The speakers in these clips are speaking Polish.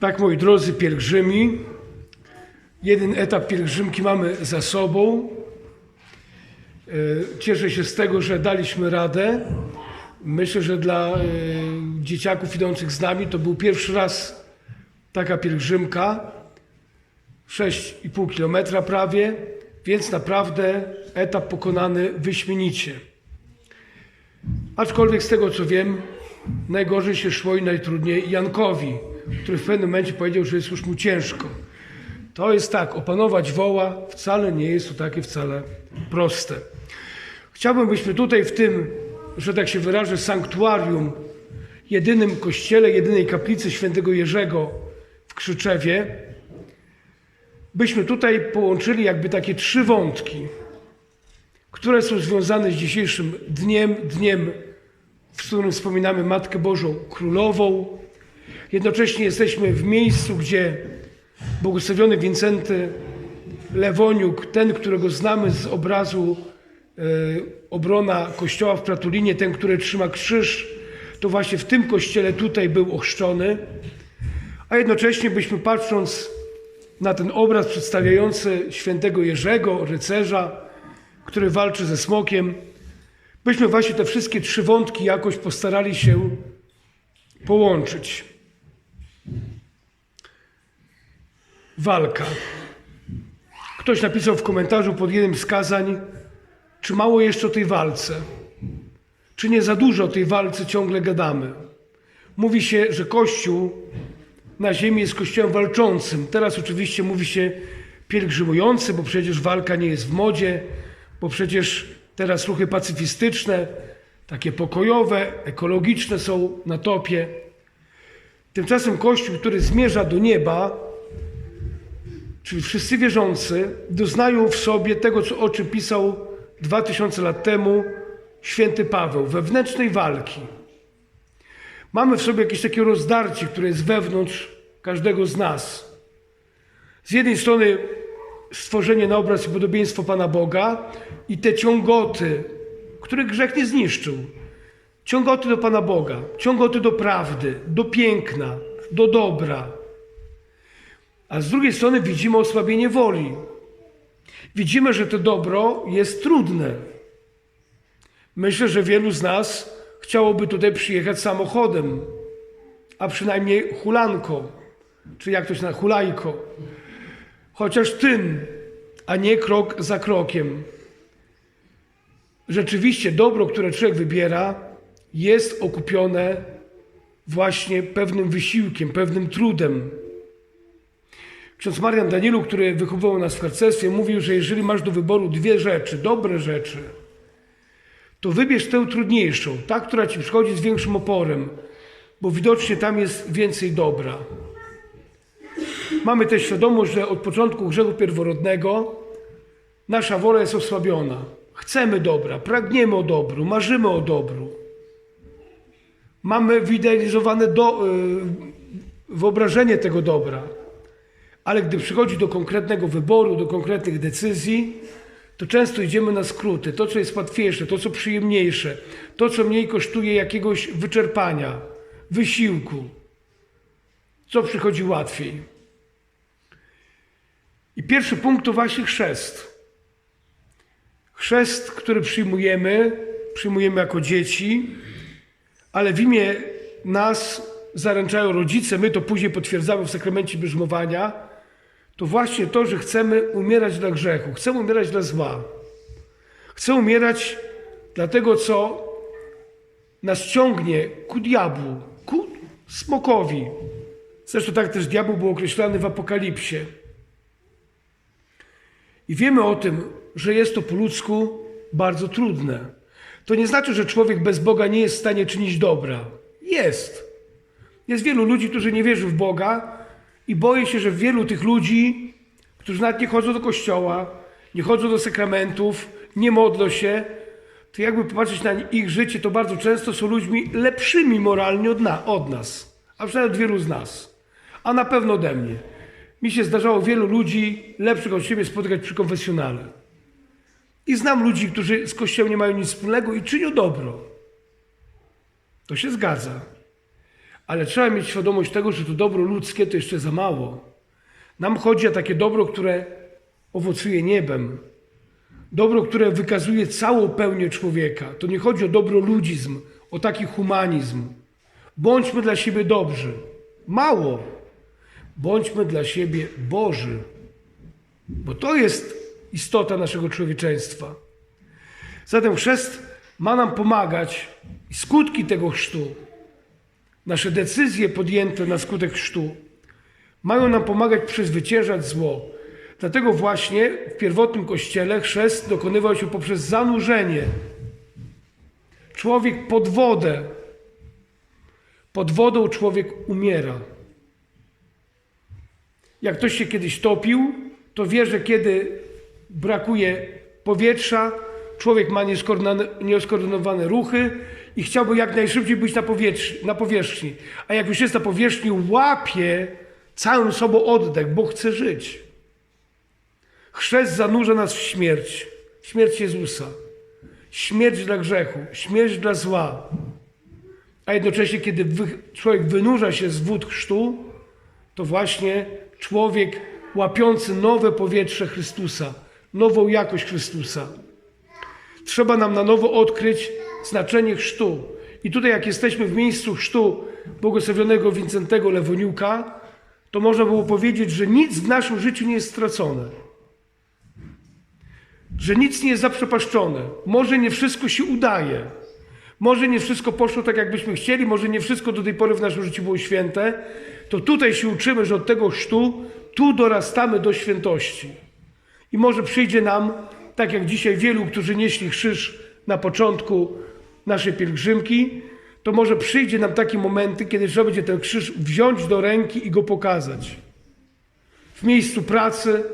Tak, moi drodzy pielgrzymi, jeden etap pielgrzymki mamy za sobą. E, Cieszę się z tego, że daliśmy radę. Myślę, że dla e, dzieciaków idących z nami to był pierwszy raz taka pielgrzymka. 6,5 kilometra prawie, więc naprawdę etap pokonany wyśmienicie. Aczkolwiek z tego co wiem, najgorzej się szło i najtrudniej Jankowi, który w pewnym momencie powiedział, że jest już mu ciężko. To jest tak, opanować woła wcale nie jest to takie wcale proste. Chciałbym, byśmy tutaj w tym, że tak się wyrażę, sanktuarium, jedynym kościele, jedynej kaplicy świętego Jerzego w Krzyczewie, byśmy tutaj połączyli jakby takie trzy wątki, które są związane z dzisiejszym dniem, dniem, w którym wspominamy Matkę Bożą Królową. Jednocześnie jesteśmy w miejscu, gdzie błogosławiony Wincenty Lewoniuk, ten, którego znamy z obrazu e, obrona kościoła w Pratulinie, ten, który trzyma krzyż, to właśnie w tym kościele tutaj był ochrzczony. A jednocześnie byśmy patrząc na ten obraz przedstawiający świętego Jerzego, rycerza, który walczy ze smokiem, byśmy właśnie te wszystkie trzy wątki jakoś postarali się połączyć. Walka. Ktoś napisał w komentarzu pod jednym z kazań, czy mało jeszcze o tej walce, czy nie za dużo o tej walce ciągle gadamy. Mówi się, że Kościół na ziemi jest kościołem walczącym. Teraz oczywiście mówi się pielgrzymujący, bo przecież walka nie jest w modzie, bo przecież teraz ruchy pacyfistyczne, takie pokojowe, ekologiczne są na topie. Tymczasem Kościół, który zmierza do nieba, czyli wszyscy wierzący, doznają w sobie tego, co, o czym pisał dwa tysiące lat temu święty Paweł, wewnętrznej walki. Mamy w sobie jakieś takie rozdarcie, które jest wewnątrz każdego z nas. Z jednej strony stworzenie na obraz i podobieństwo Pana Boga i te ciągoty, których grzech nie zniszczył. Ciągoty do Pana Boga, ciągoty do prawdy, do piękna, do dobra. A z drugiej strony widzimy osłabienie woli. Widzimy, że to dobro jest trudne. Myślę, że wielu z nas chciałoby tutaj przyjechać samochodem, a przynajmniej hulanką, czy jak to się na hulajko. Chociaż tym, a nie krok za krokiem. Rzeczywiście dobro, które człowiek wybiera, jest okupione właśnie pewnym wysiłkiem, pewnym trudem. Ksiądz Marian Danielu, który wychowywał nas w harcerstwie, mówił, że jeżeli masz do wyboru dwie rzeczy, dobre rzeczy, to wybierz tę trudniejszą, ta, która ci przychodzi z większym oporem, bo widocznie tam jest więcej dobra. Mamy też świadomość, że od początku grzechu pierworodnego nasza wola jest osłabiona. Chcemy dobra, pragniemy o dobru, marzymy o dobru. Mamy wyidealizowane do, yy, wyobrażenie tego dobra. Ale gdy przychodzi do konkretnego wyboru, do konkretnych decyzji, to często idziemy na skróty. To, co jest łatwiejsze, to, co przyjemniejsze, to, co mniej kosztuje jakiegoś wyczerpania, wysiłku, co przychodzi łatwiej. I pierwszy punkt to właśnie chrzest. Chrzest, który przyjmujemy, przyjmujemy jako dzieci, ale w imię nas zaręczają rodzice, my to później potwierdzamy w sakramencie bierzmowania, to właśnie to, że chcemy umierać dla grzechu, chcemy umierać dla zła. Chcemy umierać dla tego, co nas ciągnie ku diabłu, ku smokowi. Zresztą tak też diabeł był określany w Apokalipsie. I wiemy o tym, że jest to po ludzku bardzo trudne. To nie znaczy, że człowiek bez Boga nie jest w stanie czynić dobra. Jest. Jest wielu ludzi, którzy nie wierzą w Boga i boję się, że wielu tych ludzi, którzy nawet nie chodzą do kościoła, nie chodzą do sakramentów, nie modlą się, to jakby popatrzeć na ich życie, to bardzo często są ludźmi lepszymi moralnie od, na, od nas, a przynajmniej od wielu z nas, a na pewno ode mnie. Mi się zdarzało wielu ludzi lepszych od siebie spotykać przy konfesjonale. I znam ludzi, którzy z Kościołem nie mają nic wspólnego i czynią dobro. To się zgadza. Ale trzeba mieć świadomość tego, że to dobro ludzkie to jeszcze za mało. Nam chodzi o takie dobro, które owocuje niebem. Dobro, które wykazuje całą pełnię człowieka. To nie chodzi o dobro ludzizm, o taki humanizm. Bądźmy dla siebie dobrzy. Mało. Bądźmy dla siebie Boży. Bo to jest istota naszego człowieczeństwa. Zatem chrzest ma nam pomagać i skutki tego chrztu, nasze decyzje podjęte na skutek chrztu, mają nam pomagać przezwyciężać zło. Dlatego właśnie w pierwotnym kościele chrzest dokonywał się poprzez zanurzenie. Człowiek pod wodę. Pod wodą człowiek umiera. Jak ktoś się kiedyś topił, to wie, że kiedy brakuje powietrza, człowiek ma nieskoordynowane, ruchy i chciałby jak najszybciej być na powierzchni, na powierzchni. A jak już jest na powierzchni, łapie całym sobą oddech, bo chce żyć. Chrzest zanurza nas w śmierć. Śmierć Jezusa. Śmierć dla grzechu, śmierć dla zła. A jednocześnie, kiedy człowiek wynurza się z wód chrztu, to właśnie człowiek łapiący nowe powietrze Chrystusa, nową jakość Chrystusa. Trzeba nam na nowo odkryć znaczenie chrztu. I tutaj, jak jesteśmy w miejscu chrztu błogosławionego Wincentego Lewoniuka, to można było powiedzieć, że nic w naszym życiu nie jest stracone. Że nic nie jest zaprzepaszczone. Może nie wszystko się udaje. Może nie wszystko poszło tak, jakbyśmy chcieli, może nie wszystko do tej pory w naszym życiu było święte. To tutaj się uczymy, że od tego chrztu tu dorastamy do świętości. I może przyjdzie nam, tak jak dzisiaj wielu, którzy nieśli krzyż na początku naszej pielgrzymki, to może przyjdzie nam takie momenty, kiedy trzeba będzie ten krzyż wziąć do ręki i go pokazać. W miejscu pracy,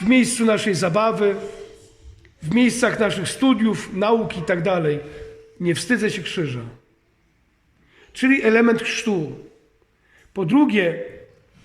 w miejscu naszej zabawy, w miejscach naszych studiów, nauki itd. tak Nie wstydzę się krzyża. Czyli element chrztu. Po drugie,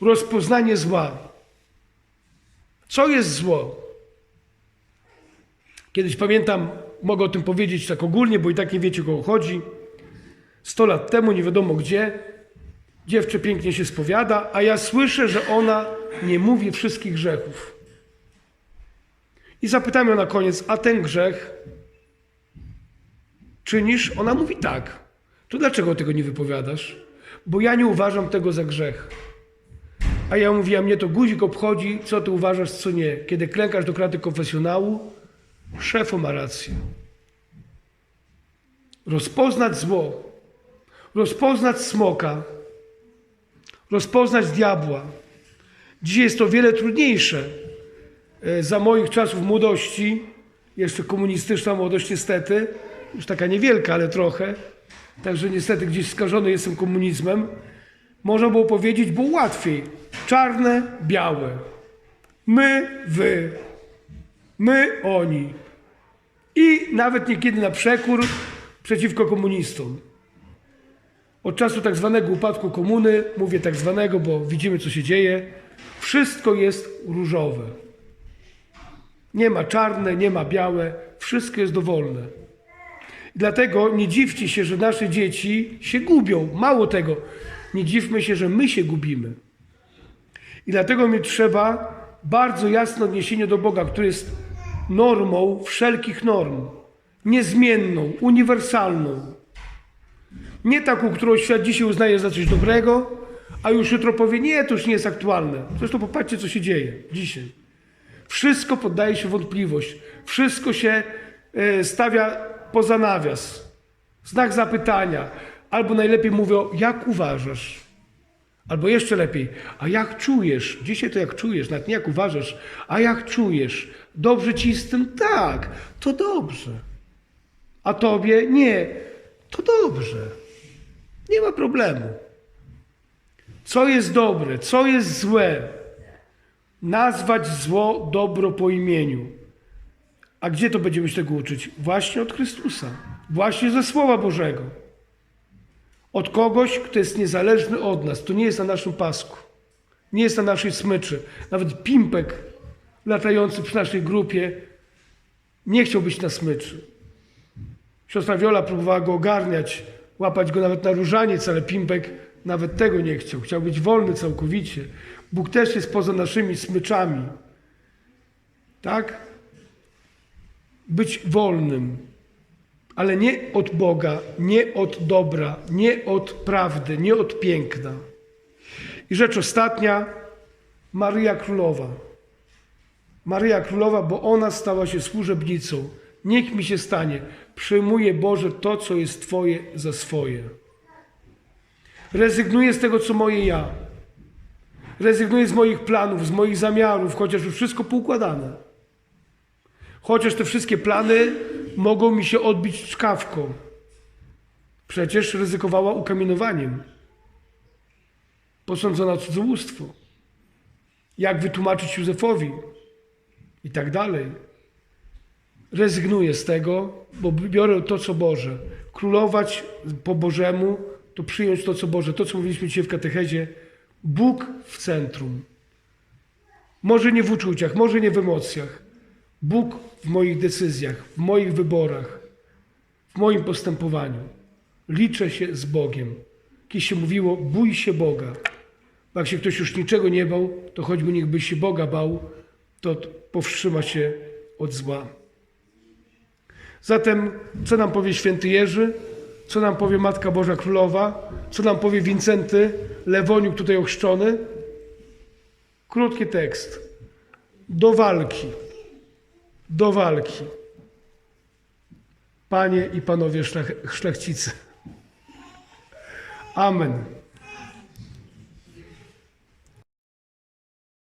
rozpoznanie zła. Co jest zło? Kiedyś pamiętam, mogę o tym powiedzieć tak ogólnie, bo i tak nie wiecie, kogo chodzi. Sto lat temu, nie wiadomo gdzie, dziewczę pięknie się spowiada, a ja słyszę, że ona nie mówi wszystkich grzechów. I zapytam ją na koniec, a ten grzech czynisz? Ona mówi tak. To dlaczego tego nie wypowiadasz? Bo ja nie uważam tego za grzech. A ja mówię, a mnie to guzik obchodzi, co ty uważasz, co nie. Kiedy klękasz do kraty konfesjonału, szefo ma rację. Rozpoznać zło, rozpoznać smoka, rozpoznać diabła. Dzisiaj jest to wiele trudniejsze. E, Za moich czasów młodości, jeszcze komunistyczna młodość niestety, już taka niewielka, ale trochę, także niestety gdzieś skażony jestem komunizmem, można było powiedzieć, było łatwiej. Czarne, białe. My, wy. My, oni. I nawet niekiedy na przekór przeciwko komunistom. Od czasu tak zwanego upadku komuny, mówię tak zwanego, bo widzimy co się dzieje, wszystko jest różowe. Nie ma czarne, nie ma białe, wszystko jest dowolne. Dlatego nie dziwcie się, że nasze dzieci się gubią. Mało tego, nie dziwmy się, że my się gubimy. I dlatego mi trzeba bardzo jasne odniesienie do Boga, który jest normą wszelkich norm, niezmienną, uniwersalną. Nie taką, którą świat dzisiaj uznaje za coś dobrego, a już jutro powie, nie, to już nie jest aktualne. Zresztą popatrzcie, co się dzieje dzisiaj. Wszystko poddaje się wątpliwość. Wszystko się e, stawia poza nawias. Znak zapytania. Albo najlepiej mówią, jak uważasz? Albo jeszcze lepiej, a jak czujesz? Dzisiaj to jak czujesz, nawet nie jak uważasz, a jak czujesz? Dobrze ci z tym? Tak, to dobrze. A tobie? Nie, to dobrze. Nie ma problemu. Co jest dobre, co jest złe? Nazwać zło dobro po imieniu. A gdzie to będziemy się tego uczyć? Właśnie od Chrystusa, właśnie ze Słowa Bożego. Od kogoś, kto jest niezależny od nas, to nie jest na naszym pasku, nie jest na naszej smyczy. Nawet pimpek latający przy naszej grupie nie chciał być na smyczy. Siostra Wiola próbowała go ogarniać łapać go nawet na różaniec, ale Pimpek nawet tego nie chciał. Chciał być wolny całkowicie. Bóg też jest poza naszymi smyczami. Tak? Być wolnym, ale nie od Boga, nie od dobra, nie od prawdy, nie od piękna. I rzecz ostatnia, Maryja Królowa. Maryja Królowa, bo ona stała się służebnicą. Niech mi się stanie. Przyjmuję Boże to, co jest Twoje za swoje. Rezygnuję z tego, co moje ja. Rezygnuję z moich planów, z moich zamiarów, chociaż już wszystko poukładane. Chociaż te wszystkie plany mogą mi się odbić czkawką. Przecież ryzykowała ukamienowaniem. Posądzona cudzołóstwo. Jak wytłumaczyć Józefowi? I tak dalej. Rezygnuję z tego, bo biorę to, co Boże. Królować po Bożemu to przyjąć to, co Boże. To, co mówiliśmy dzisiaj w katechezie. Bóg w centrum. Może nie w uczuciach, może nie w emocjach. Bóg w moich decyzjach, w moich wyborach, w moim postępowaniu. Liczę się z Bogiem. Kiedyś się mówiło, bój się Boga. Bo jak się ktoś już niczego nie bał, to choćby niechby się Boga bał, to powstrzyma się od zła. Zatem, co nam powie święty Jerzy? Co nam powie Matka Boża Królowa? Co nam powie Wincenty Lewoniuk tutaj ochrzczony? Krótki tekst. Do walki. Do walki. Panie i panowie szlach, szlachcicy. Amen.